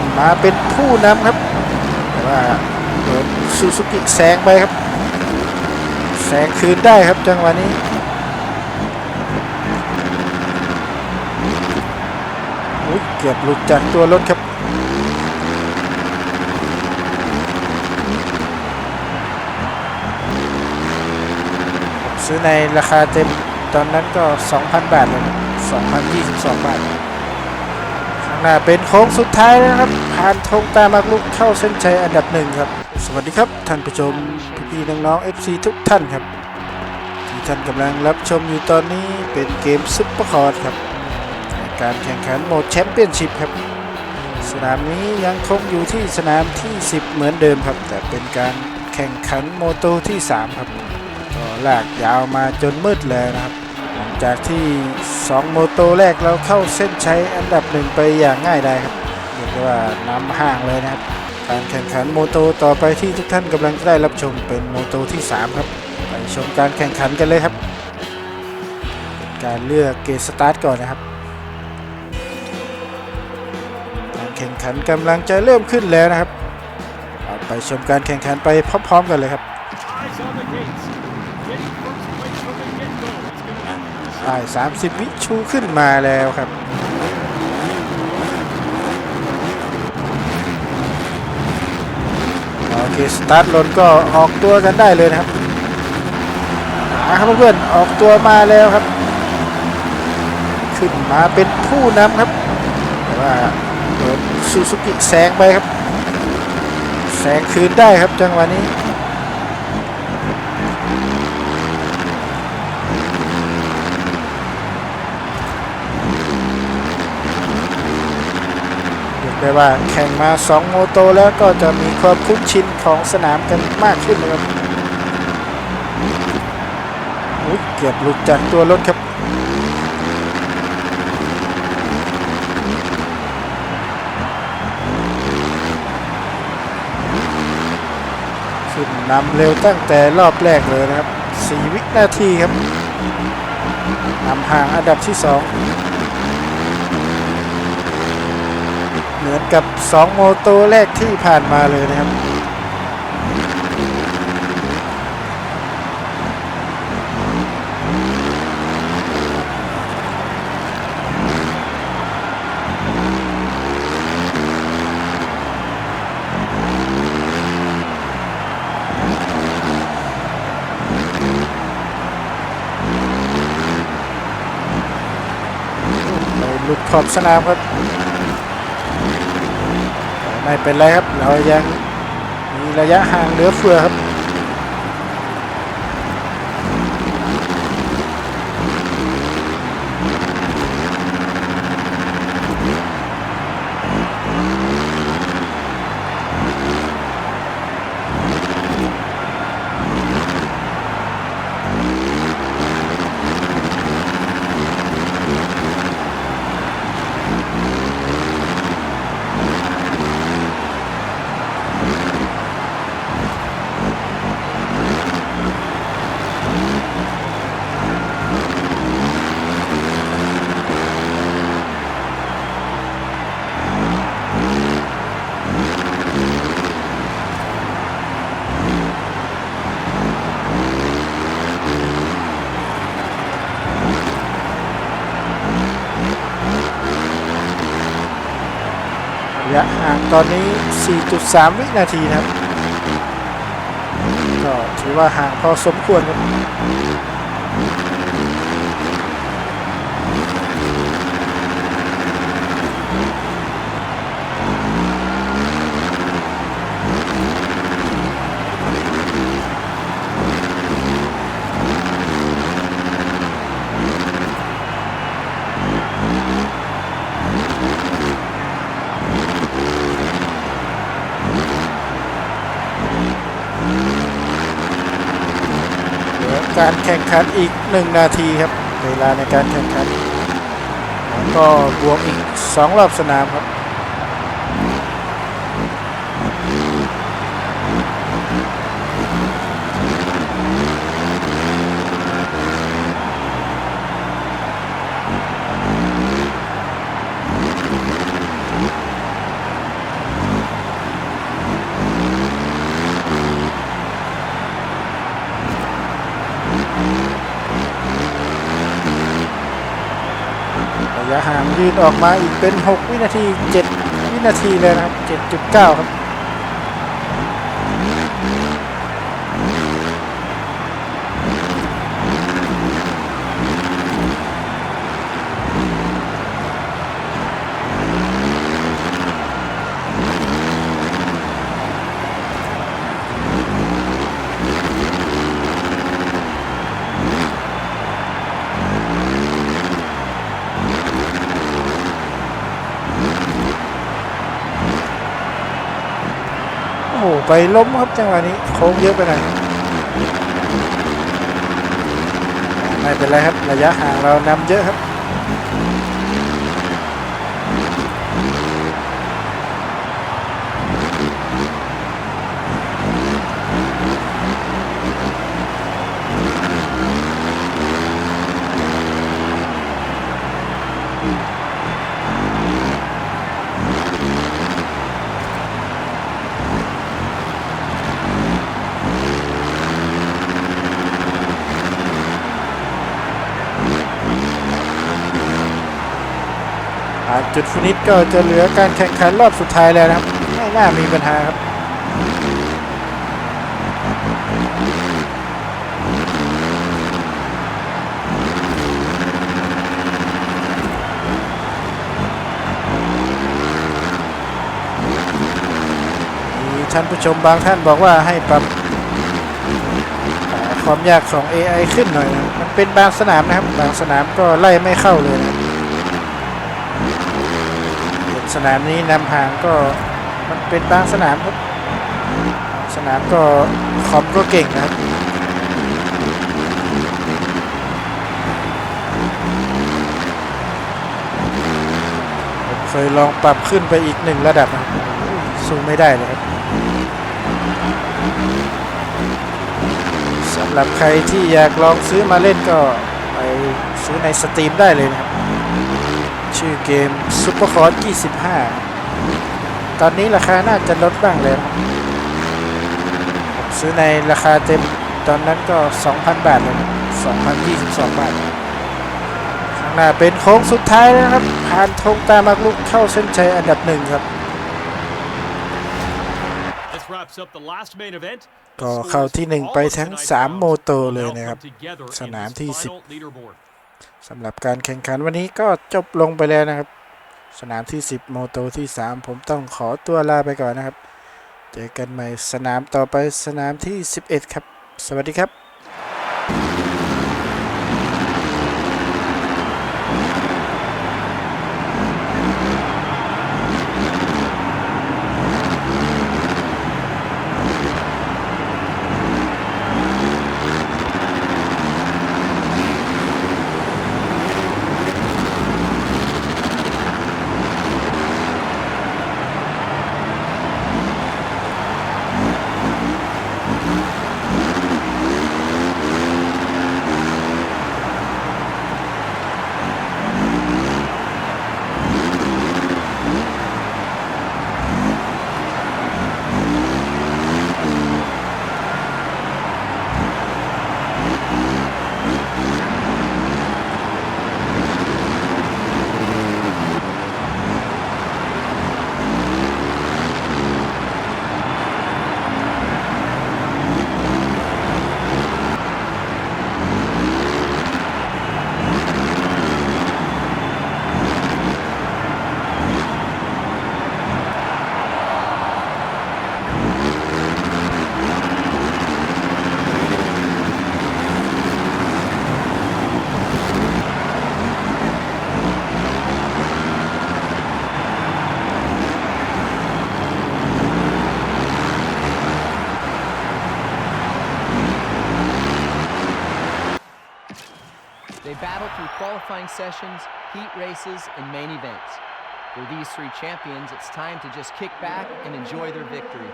ขึ้นมาเป็นผู้นำครับ แต่ว่าโดนซูซูกิแซงไปครับ แซงคืนได้ครับจังหวะนี้เกือบหลุดจากตัวรถครับซื้อในราคาเต็มตอนนั้นก็ 2,000 บาทเลยนะ2,022 บาทข้าง หน้าเป็นโค้งสุดท้ายแล้วนะครับผ่านธงตามักลุกเข้าเส้นชัยอันดับหนึ่งครับ สวัสดีครับท่านผู้ชมพี่ๆน้องๆ FC ทุกท่านครับ ที่ท่านกำลังรับชมอยู่ตอนนี้เป็นเกมซุปเปอร์คอร์ดครับ การแข่งขันโหมดแชมเปี้ยนชิพครับ สนามนี้ยังคงอยู่ที่สนามที่ 10 เหมือนเดิมครับ แต่เป็นการแข่งขันโมโตที่ 3 ครับก็ลากยาวมาจนมืดเลยนะครับ จากที่ 2 โมโตแรกเราเข้าเส้นชัยอันดับหนึ่งไปอย่างง่ายได้ครับเรียกได้ว่านำห่างเลยนะครับ การแข่งขันโมโตต่อไปที่ทุกท่านกำลังได้รับชมเป็นโมโตที่ 3 ครับ ไปชมการแข่งขันกันเลยครับ การเลือกเกตสตาร์ทก่อนนะครับการแข่งขันกำลังจะเริ่มขึ้นแล้วนะครับ ไปชมการแข่งขันไปพร้อม ๆ กันเลยครับ ได้30 วิชูขึ้นมาแล้วครับโอเคสตาร์ทรถก็ออกตัวกันได้เลยนะครับาครับเพื่อนๆออกตัวมาแล้วครับ ขึ้นมาเป็นผู้นำครับแต่ว่าโดนซูซูกิแซงไปครับแซงคืนได้ครับจังหวะนี้ เรียกว่าแข่งมา 2 โมโตแล้วก็จะมีความคุ้นชินของสนามกันมากขึ้นนะครับอุ๊ยเกือบหลุดจากตัวรถครับขึ้นนำเร็วตั้งแต่รอบแรกเลยนะครับ 4 วินาทีครับนำห่างอันดับที่ 2 เหมือนกับ 2 โมโตแรกที่ผ่านมาเลยนะครับ หลุดขอบสนามครับ ไม่เป็นไรครับ เรายังมีระยะห่างเหลือเฟือครับ ระยะห่างตอนนี้ 4.3 วินาทีนะครับ ก็ถือว่าห่างพอสมควรครับ การแข่งขันอีก 1 นาทีครับ เวลาในการแข่งขัน แล้วก็บวกอีก 2 รอบสนามครับ ยืน ออกมาอีกเป็น 6 วินาที 7 วินาทีเลยนะครับ 7.9 ครับ ไปล้มครับจังหวะนี้โค้งเยอะไปหน่อยไม่เป็นไรครับระยะห่างเรานำเยอะครับ จุดฟินิชก็จะเหลือการแข่งขันรอบสุดท้ายแล้วนะครับ ไม่น่ามีปัญหาครับมีท่านผู้ชมบางท่านบอกว่าให้ปรับความยากของ AI ขึ้นหน่อยนะมันเป็นบางสนามนะครับ บางสนามก็ไล่ไม่เข้าเลยนะ สนามนี้นำห่างก็มันเป็นบางสนามครับ สนามก็คอมก็เก่งนะครับผมเคยลองปรับขึ้นไปอีกหนึ่งระดับนะสู้ไม่ได้เลยครับสำหรับใครที่อยากลองซื้อมาเล่นก็ไปซื้อในสตรีมได้เลยนะครับ ชื่อเกม Super c o r 25 ตอนนี้ราคาน่าจะลดบ้างเลยนะครับผมซื้อในราคาเต็มตอนนั้นก็ 2,000 บาทเลยนะ2,022 บาท ข้างหน้าเป็นโค้งสุดท้ายแล้วนะครับ ผ่านธงตามักลุกเข้าเส้นชัยอันดับหนึ่งครับ This wraps up the last main event. ก็เข้าที่หนึ่งไปทั้ง 3 โมโตเลยนะครับ สนามที่ 10 สำหรับการแข่งขันวันนี้ก็จบลงไปแล้วนะครับ สนามที่ 10 โมโตที่ 3 ผมต้องขอตัวลาไปก่อนนะครับ เจอกันใหม่สนามต่อไปสนามที่ 11 ครับ สวัสดีครับ They battle through qualifying sessions, heat races, and main events. For these three champions, it's time to just kick back and enjoy their victory.